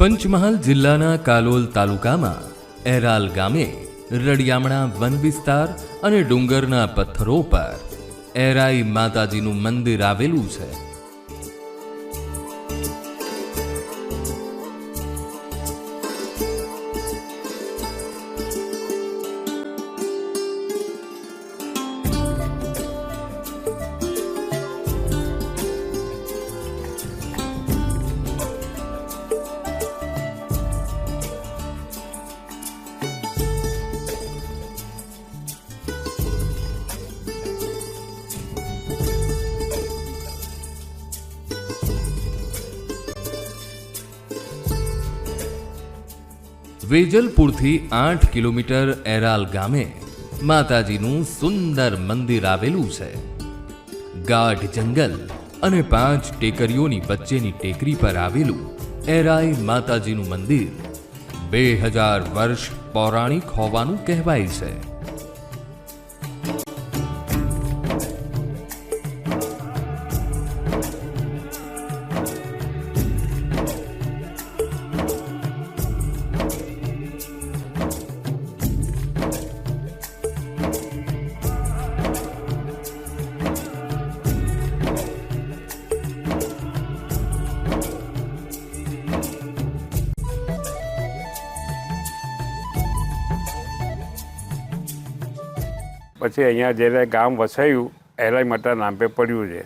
પંચમહાલ જિલ્લાના કાલોલ તાલુકામાં એરાલ ગામે રડિયામણા વન વિસ્તાર અને ડુંગરના પથ્થરો પર એરાઈ માતાજીનું મંદિર આવેલું છે. વેજલપુરથી આઠ કિલોમીટર એરાલ ગામે માતાજીનું સુંદર મંદિર આવેલું છે. ગાઢ જંગલ અને પાંચ ટેકરીઓની વચ્ચેની ટેકરી પર આવેલું એરાઈ માતાજીનું મંદિર બે હજાર વર્ષ પૌરાણિક હોવાનું કહેવાય છે. પછી અહીંયા જ્યારે ગામ વસાયું એરાઈ માતા નામ પડ્યું છે.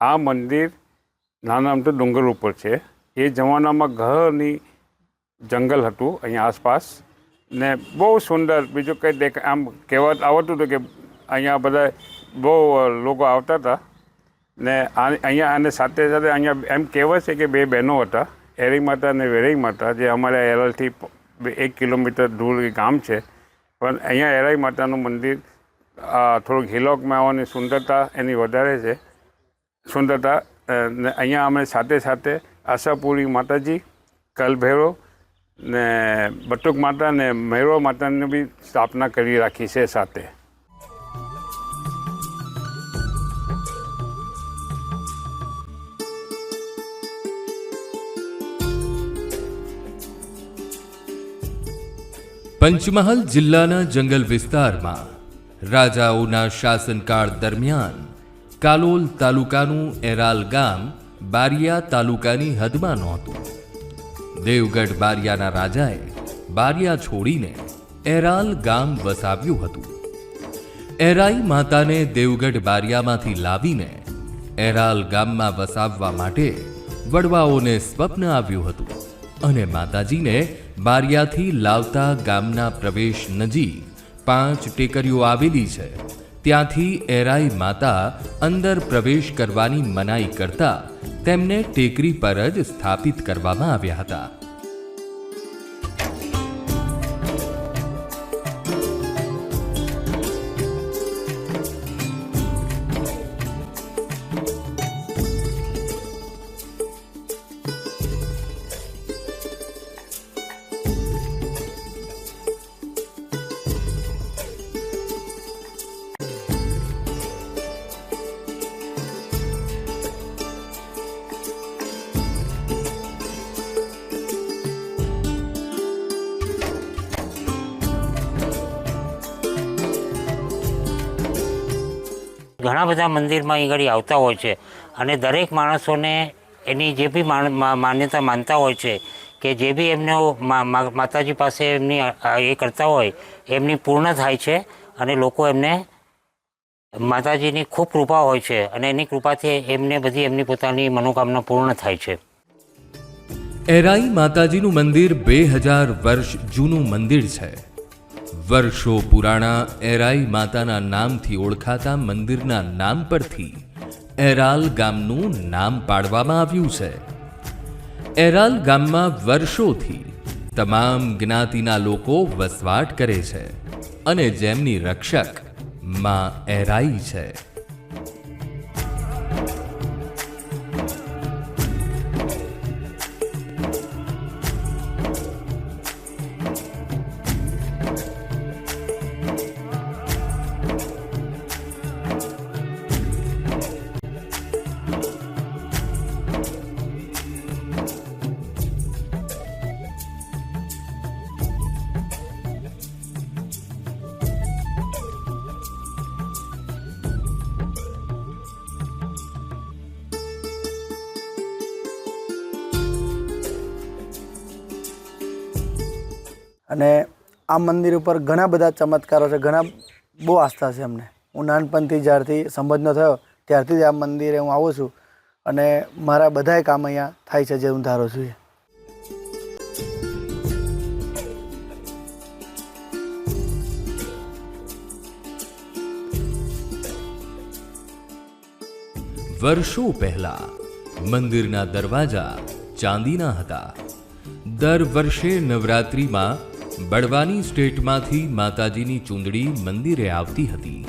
આ મંદિર નાના આમ તો ડુંગર ઉપર છે. એ જમાનામાં ઘરની જંગલ હતું અહીંયા આસપાસ. ને બહુ સુંદર, બીજું કંઈ દેખ, આમ કહેવત આવતું હતું કે અહીંયા બધા બહુ લોકો આવતા હતા. ને અહીંયા અને સાથે સાથે અહીંયા એમ કહેવાય છે કે બે બહેનો હતા એરી માતા અને વેરાઈ માતા, જે અમારા એરલથી એક કિલોમીટર દૂર ગામ છે. પણ અહીંયા એરાઈ માતાનું મંદિર થોડુંક હિલોકમાં આવવાની સુંદરતા એની વધારે છે. સુંદરતા ને અહીંયા અમે સાથે સાથે આશાપુરી માતાજી, કલભેરો ને બટુક માતા ને મૈરો માતાની બી સ્થાપના કરી રાખી છે સાથે. પંચમહાલ જિલ્લાના જંગલ વિસ્તારમાં રાજાઓના શાસનકાળ દરમિયાન, કાલોલ તાલુકાનું એરાલ ગામ બારિયા તાલુકાની હદમાં નહોતું. દેવગઢ બારિયાના રાજાએ બારિયા છોડીને એરાલ ગામ વસાવ્યું હતું. એરાઈ માતાને દેવગઢ બારિયામાંથી લાવીને એરાલ ગામમાં વસાવવા માટે વડવાઓને સ્વપ્ન આવ્યું હતું અને માતાજીને બારિયાથી લાવતા ગામના પ્રવેશ નજીક પાંચ ટેકરીઓ આવેલી છે. ત્યાંથી એરાઈ માતા અંદર પ્રવેશ કરવાની મનાઈ કરતા તેમને ટેકરી પર જ સ્થાપિત કરવામાં આવ્યા હતા. ઘણા બધા મંદિરમાં અહીં આગળ આવતા હોય છે. અને દરેક માણસોને એની જે બી માન- માન્યતા માનતા હોય છે કે જે બી એમને માતાજી પાસે એમની એ કરતા હોય, એમની પૂર્ણ થાય છે અને લોકો એમને માતાજીની ખૂબ કૃપા હોય છે અને એની કૃપાથી એમને બધી એમની પોતાની મનોકામના પૂર્ણ થાય છે. એરાઈ માતાજીનું મંદિર બે હજાર વર્ષ જૂનું મંદિર છે. વર્ષો પુરાણા એરાઈ માતાના નામથી ઓળખાતા મંદિરના નામ પરથી એરાલ ગામનું નામ પાડવામાં આવ્યું છે. એરાલ ગામમાં વર્ષોથી તમામ જ્ઞાતિના લોકો વસવાટ કરે છે અને જેમની રક્ષકમાં એરાઈ છે. અને આ મંદિર ઉપર ઘણા બધા ચમત્કારો છે, ઘણા બહુ આસ્થા છે અમને. હું નાનપણથી જ્યારથી સમજનો થયો, ત્યારથી જ આ મંદિરે હું આવું છું અને મારા બધાય કામ અહીંયા થાય છે જે હું ધારું છું વર્ષો પહેલા મંદિરના દરવાજા ચાંદીના હતા. દર વર્ષે નવરાત્રિમાં બળવાની સ્ટેટમાંથી માતાજીની ચૂંદડી મંદિરે આવતી હતી.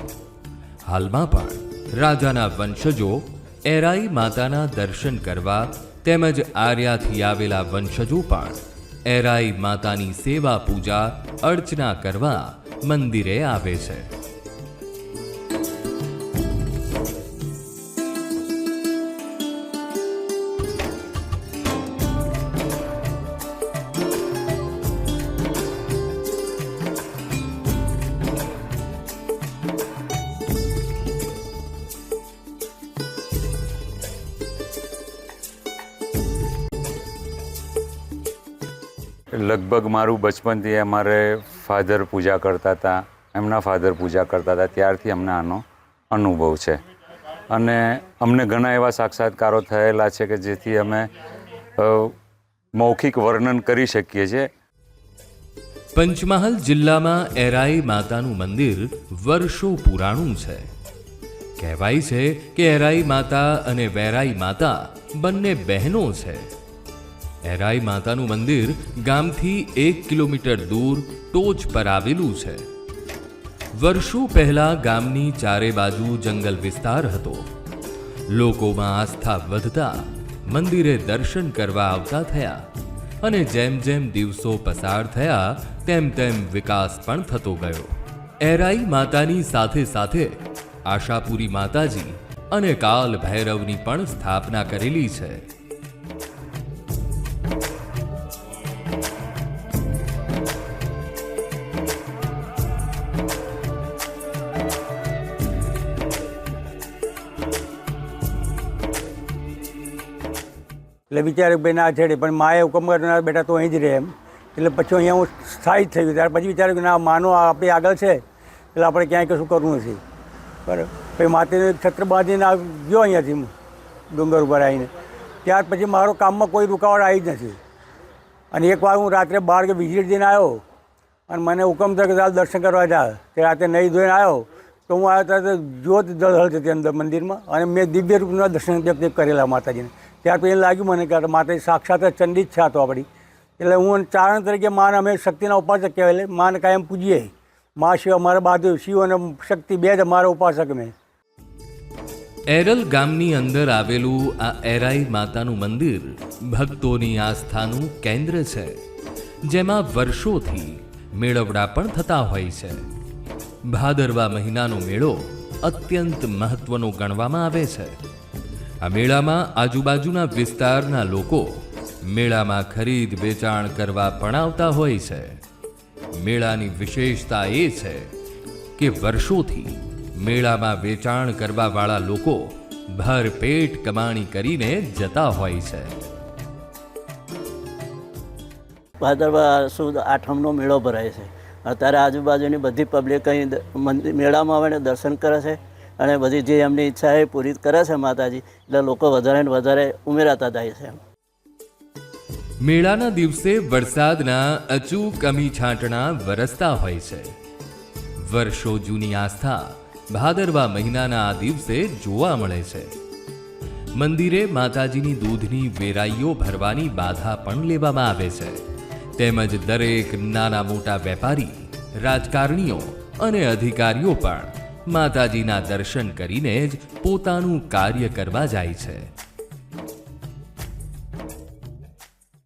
હાલમાં પણ રાજાના વંશજો એરાઈ માતાના દર્શન કરવા તેમજ આર્યાથી આવેલા વંશજો પણ એરાઈ માતાની સેવા પૂજા અર્ચના કરવા મંદિરે આવે છે. લગભગ મારું બચપનથી અમારે ફાધર પૂજા કરતા હતા, એમના ફાધર પૂજા કરતા હતા, ત્યારથી અમને આનો અનુભવ છે. અને અમને ઘણા એવા સાક્ષાત્કારો થયેલા છે કે જેથી અમે મૌખિક વર્ણન કરી શકીએ છીએ. પંચમહાલ જિલ્લામાં એરાઈ માતાનું મંદિર વર્ષો પુરાણું છે. કહેવાય છે કે એરાઈ માતા અને વેરાઈ માતા બંને બહેનો છે. એરાઈ માતાનું મંદિર ગામથી એક કિલોમીટર દૂર ટોચ પર આવેલું છે. વર્ષો પહેલા ગામની ચારે બાજુ જંગલ વિસ્તાર હતો. લોકોમાં આસ્થા વધતા મંદિરે દર્શન કરવા આવતા થયા અને જેમ જેમ દિવસો પસાર થયા તેમ તેમ વિકાસ પણ થતો ગયો. એરાઈ માતાની સાથે સાથે આશાપુરી માતાજી અને કાલ ભૈરવની પણ સ્થાપના કરેલી છે. એટલે વિચાર્યું ભાઈ ના છેડે પણ માએ હુકમ કર્યો બેટા તો અહીં જ રહે એમ. એટલે પછી અહીંયા હું સ્થાયી થઈ ગયું ત્યાર પછી વિચાર્યું કે ના માનો આપણી આગળ છે. એટલે આપણે ક્યાંય કશું કરવું નથી. બરાબર. પછી માતાનું છત્ર બાંધીને ગયો અહીંયાથી હું ડુંગર ઉપર આવીને. ત્યાર પછી મારો કામમાં કોઈ રૂકાવટ આવી જ નથી. અને એકવાર હું રાત્રે બાર કે વિઝિટ દઈને આવ્યો અને મને હુકમ થયો કે ચાલ દર્શન કરવા જા. તે રાતે નહીં ધોઈને આવ્યો તો હું આવ્યો ત્યારે જ્યોત દળહળ હતી અંદર મંદિરમાં અને મેં દિવ્ય રૂપના દર્શન કરેલા માતાજીને. ત્યાર પછી લાગ્યું મને કે માતા સાક્ષાત ચંડી જ છે આ તો આપણી. એટલે હું ચારણ તરીકે માને અમે શક્તિના ઉપાસક કહેવાય એટલે માને કાયમ પૂજીએ. મા શિવ અમારા બાજુ, શિવ અને શક્તિ બે જ અમારા ઉપાસક મેં એરલ ગામની અંદર આવેલું આ એરાઈ માતાનું મંદિર ભક્તોની આસ્થાનું કેન્દ્ર છે, જેમાં વર્ષોથી મેળવડા પણ થતા હોય છે. ભાદરવા મહિનાનો મેળો અત્યંત મહત્વનો ગણવામાં આવે છે. આ મેળામાં આજુબાજુના વિસ્તારના લોકો મેળામાં ખરીદ વેચાણ કરવા પણ આવતા હોય છે. મેળાની વિશેષતા એ છે કે વર્ષોથી મેળામાં વેચાણ કરવાવાળા લોકો ભરપેટ કમાણી કરીને જતા હોય છે. ભાદરવા સુદ આઠમનો મેળો ભરાય છે. અત્યારે આજુબાજુની બધી પબ્લિક અહીં મેળામાં આવીને દર્શન કરે છે. અને બધી જે એમની ઈચ્છા એ પૂરી કરે છે માતાજી. એટલે લોકો વધારે ને વધારે ઉમેરાતા જાય છે મેળાના દિવસે વરસાદના અચૂક અમી છાંટણા વરસતા હોય છે. વર્ષો જૂની આસ્થા ભાદરવા મહિનાના આ દિવસે જોવા મળે છે. મંદિરે માતાજીની દૂધની વેરાઈઓ ભરવાની બાધા પણ લેવામાં આવે છે. તેમજ દરેક નાના મોટા વેપારી, રાજકારણીઓ અને અધિકારીઓ પણ માતાજીના દર્શન કરીને જ પોતાનું કાર્ય કરવા જાય છે.